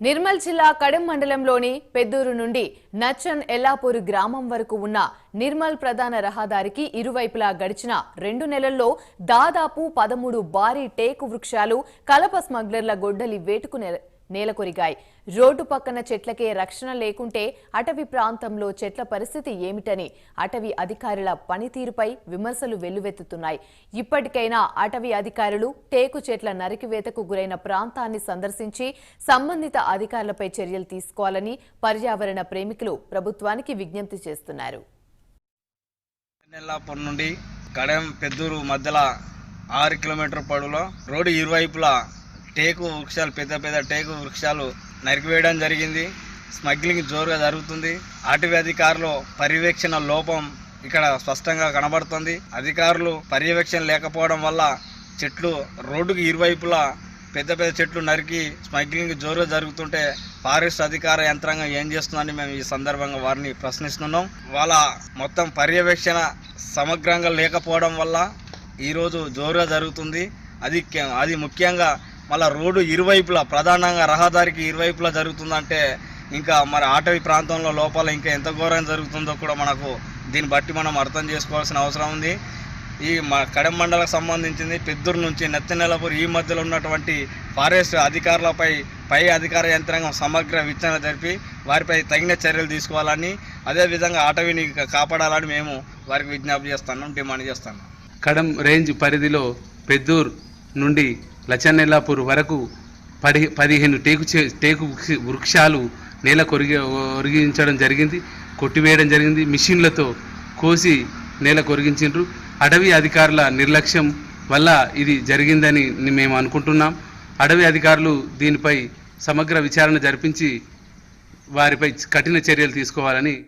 నిర్మల్ జిల్లా కడెం మండలంలోని పెద్దూరు నుండి నచ్చన్ ఎల్లాపూర్ గ్రామం వరకు ఉన్న నిర్మల్ ప్రధాన రహదారికి ఇరువైపులా గడిచిన రెండు నెలల్లో దాదాపు పదమూడు భారీ టేకు వృక్షాలు కలప స్మగ్లర్ల గొడ్డలి వేటుకు నెల- నేలకొరిగాయి. రోడ్డు పక్కన చెట్లకే రక్షణ లేకుంటే అటవీ ప్రాంతంలో చెట్ల పరిస్థితి ఏమిటని అటవీ అధికారుల పనితీరుపై విమర్శలు వెల్లువెత్తుతున్నాయి. ఇప్పటికైనా అటవీ అధికారులు టేకు చెట్ల నరికివేతకు గురైన ప్రాంతాన్ని సందర్శించి సంబంధిత అధికారులపై చర్యలు తీసుకోవాలని పర్యావరణ ప్రేమికులు ప్రభుత్వానికి విజ్ఞప్తి చేస్తున్నారు. నుండి కడెం పెద్దూరు మధ్యలో ఆరు కిలోమీటర్ పడులో రోడ్డు ఇరువైపులా టేకు వృక్షాలు పెద్ద పెద్ద టేకు వృక్షాలు నరికివేయడం జరిగింది. స్మగ్లింగ్ జోరుగా జరుగుతుంది. అటవీ అధికారులు పర్యవేక్షణ లోపం ఇక్కడ స్పష్టంగా కనబడుతుంది. అధికారులు పర్యవేక్షణ లేకపోవడం వల్ల చెట్లు రోడ్డుకి ఇరువైపులా పెద్ద పెద్ద చెట్లు నరికి స్మగ్లింగ్ జోరుగా జరుగుతుంటే ఫారెస్ట్ అధికార యంత్రాంగం ఏం చేస్తుందని మేము ఈ సందర్భంగా వారిని ప్రశ్నిస్తున్నాం. వాళ్ళ మొత్తం పర్యవేక్షణ సమగ్రంగా లేకపోవడం వల్ల ఈరోజు జోరుగా జరుగుతుంది. అది అది ముఖ్యంగా మళ్ళా రోడ్డు ఇరువైపులా ప్రధానంగా రహదారికి ఇరువైపులా జరుగుతుందంటే ఇంకా మరి అటవీ ప్రాంతంలో లోపల ఇంకా ఎంత ఘోరంగా జరుగుతుందో కూడా మనకు దీన్ని బట్టి మనం అర్థం చేసుకోవాల్సిన అవసరం ఉంది. ఈ మా కడెం మండలకు సంబంధించింది పెద్దూరు నుంచి నెత్తనెలపూర్ ఈ మధ్యలో ఉన్నటువంటి ఫారెస్ట్ అధికారులపై పై అధికార యంత్రాంగం సమగ్ర విచారణ జరిపి వారిపై తగిన చర్యలు తీసుకోవాలని అదేవిధంగా అటవీని కాపాడాలని మేము వారికి విజ్ఞప్తి చేస్తున్నాం డిమాండ్ చేస్తున్నాం. కడం రేంజ్ పరిధిలో పెద్దూర్ నుండి లచన్నెల్లాపూర్ వరకు పది పదిహేను టేకు చే- టేకు వృక్షాలు నేల కొరిగి ఒరిగించడం జరిగింది కొట్టివేయడం జరిగింది. మిషన్లతో కోసి నేల కొరిగించిండ్రు. అడవి అధికారుల నిర్లక్ష్యం వల్ల ఇది జరిగిందని మేము అనుకుంటున్నాం. అడవి అధికారులు దీనిపై సమగ్ర విచారణ జరిపించి వారిపై కఠిన చర్యలు తీసుకోవాలని